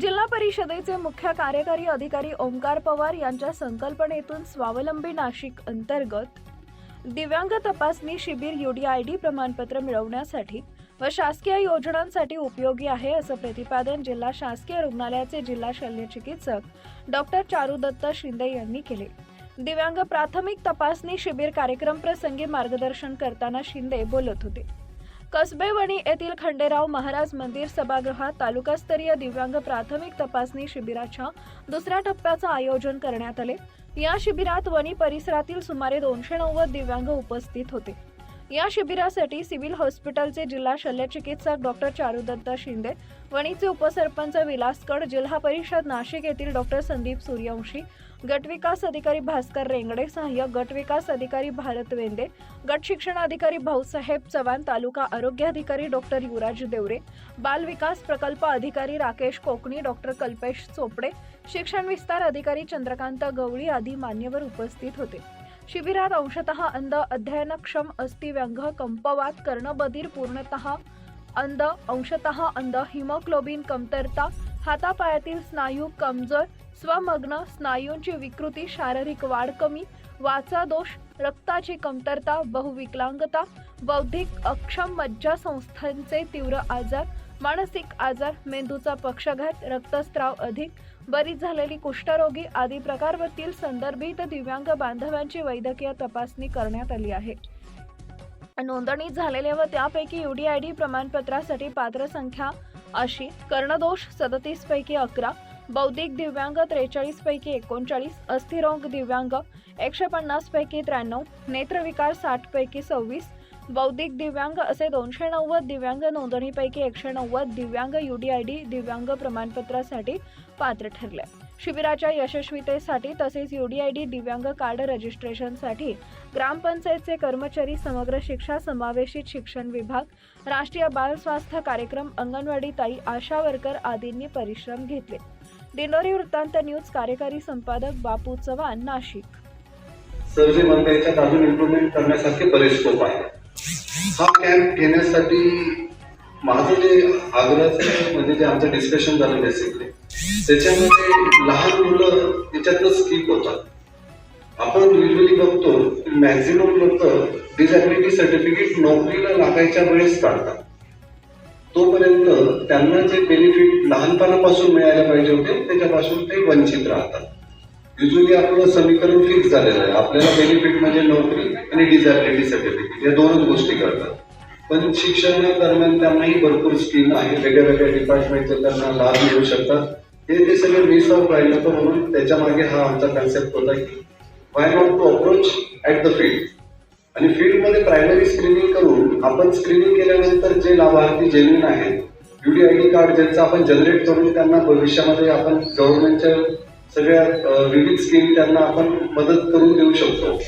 जिल्हा परिषदेचे मुख्य कार्यकारी अधिकारी ओंकार पवार यांच्या संकल्पनेतून स्वावलंबी नाशिक अंतर्गत दिव्यांग तपासणी शिबिर युडीआयडी प्रमाणपत्र मिळवण्यासाठी व शासकीय योजनांसाठी उपयोगी आहे असं प्रतिपादन जिल्हा शासकीय रुग्णालयाचे जिल्हा शल्य चिकित्सक डॉक्टर चारुदत्त शिंदे यांनी केले. दिव्यांग प्राथमिक तपासणी शिबिर कार्यक्रम प्रसंगी मार्गदर्शन करताना शिंदे बोलत होते. कसबेवणी येथील खंडेराव महाराज मंदिर सभागृहात तालुकास्तरीय दिव्यांग प्राथमिक तपासणी शिबिराच्या दुसऱ्या टप्प्याचं आयोजन करण्यात आले. या शिबिरात वणी परिसरातील सुमारे दोनशे नव्वद दिव्यांग उपस्थित होते. या शिबिरासाठी सिव्हिल हॉस्पिटलचे जिल्हा शल्यचिकित्सक डॉक्टर चारुदत्त शिंदे वणीचे उपसरपंच विलासकड जिल्हा परिषद नाशिक येथील डॉक्टर संदीप सूर्यवंशी गटविकास अधिकारी भास्कर रेंगडे सहाय्यक गटविकास अधिकारी भारत वेंदे गट शिक्षण अधिकारी भाऊसाहेब चव्हाण तालुका आरोग्य अधिकारी डॉक्टर युवराज देवरे बाल विकास प्रकल्प अधिकारी राकेश कोकणी डॉक्टर कल्पेश चोपडे शिक्षण विस्तार अधिकारी चंद्रकांत गवळी आदी मान्यवर उपस्थित होते. शिबिरात अंशतः अंध अध्ययनक्षम अस्थिव्यंग कंपवात कर्णबधीर पूर्णतः अंध अंशतः अंध हिमोग्लोबिन कमतरता हातापायातील स्नायू कमजोर स्वमग्न स्नायूंची विकृती शारीरिक वाढ कमी वाचा दोष रक्ताची कमतरता बहुविकलांगता बौद्धिक अक्षम मज्जा संस्थांचे तीव्र आजार मानसिक आजार मेंदूचा पक्षाघात रक्तस्त्राव अधिक बरी झालेली कुष्ठरोगी आदी प्रकारवरील संदर्भित दिव्यांग बांधवांची वैद्यकीय तपासणी करण्यात आली आहे. नोंदणी झालेल्या व त्यापैकी युडीआयडी प्रमाणपत्रासाठी पात्र संख्या अशी कर्णदोष सदतीस पैकी अकरा बौद्धिक दिव्यांग त्रेचाळीस पैकी एकोणचाळीस अस्थिरोग दिव्यांग एकशे पन्नास पैकी त्र्याण्णव नेत्रविकार साठ पैकी सव्वीस बौद्धिक दिव्यांग असे दोनशे नव्वद दिव्यांग नोंदणीपैकी एकशे नव्वद दिव्यांग युडीआयडी दिव्यांग प्रमाणपत्रासाठी पात्र ठरले. शिबिराच्या यशस्वीतेसाठी तसेच युडीआयडी दिव्यांग कार्ड रजिस्ट्रेशनसाठी ग्रामपंचायतचे कर्मचारी समग्र शिक्षा समावेशित शिक्षण विभाग राष्ट्रीय बाल स्वास्थ्य कार्यक्रम अंगणवाडी ताई आशा वर्कर आदींनी परिश्रम घेतले. दिंडोरी वृत्तांत न्यूज कार्यकारी संपादक बापू चव्हाण नाशिक. सर्वे म्हणता अजून इम्प्रुव्हमेंट करण्यासारखे बरेच स्कोप आहे हा कॅम्प घेण्यासाठी माझं जे आग्रहाचं म्हणजे जे आमचं डिस्कशन झालं बेसिकली त्याच्यामध्ये लहान मुलं त्याच्यातनं स्किप होतात. आपण युजली बघतो की मॅक्झिमम लोक डिसॅबिलिटी सर्टिफिकेट नोकरीला लागायच्या वेळेस काढतात. तोपर्यंत त्यांना जे बेनिफिट लहानपणापासून मिळायला पाहिजे होते त्याच्यापासून ते वंचित राहतात. युजली आपलं समीकरण फिक्स झालेलं आहे आपल्याला बेनिफिट म्हणजे नोकरी आणि डिझॅबिलिटी सर्टिफिकेट या दोनच गोष्टी करतात पण शिक्षणादरम्यान त्यांनाही भरपूर स्कीम आहे वेगळ्या वेगळ्या डिपार्टमेंटचे त्यांना लाभ मिळू शकतात. हे ते सगळे मिस ऑफ राहिलं तर म्हणून त्याच्यामागे हा आमचा कन्सेप्ट होता की why not to approach at the field आणि फील्डमध्ये प्रायमरी स्क्रीनिंग करून आपण स्क्रीनिंग केल्यानंतर जे लाभार्थी जेन्युन आहेत युडीआयडी कार्ड ज्यांचं आपण जनरेट करून त्यांना भविष्यामध्ये आपण गव्हर्नमेंटच्या सगळ्या विविध स्कीम त्यांना आपण मदत करून देऊ शकतो.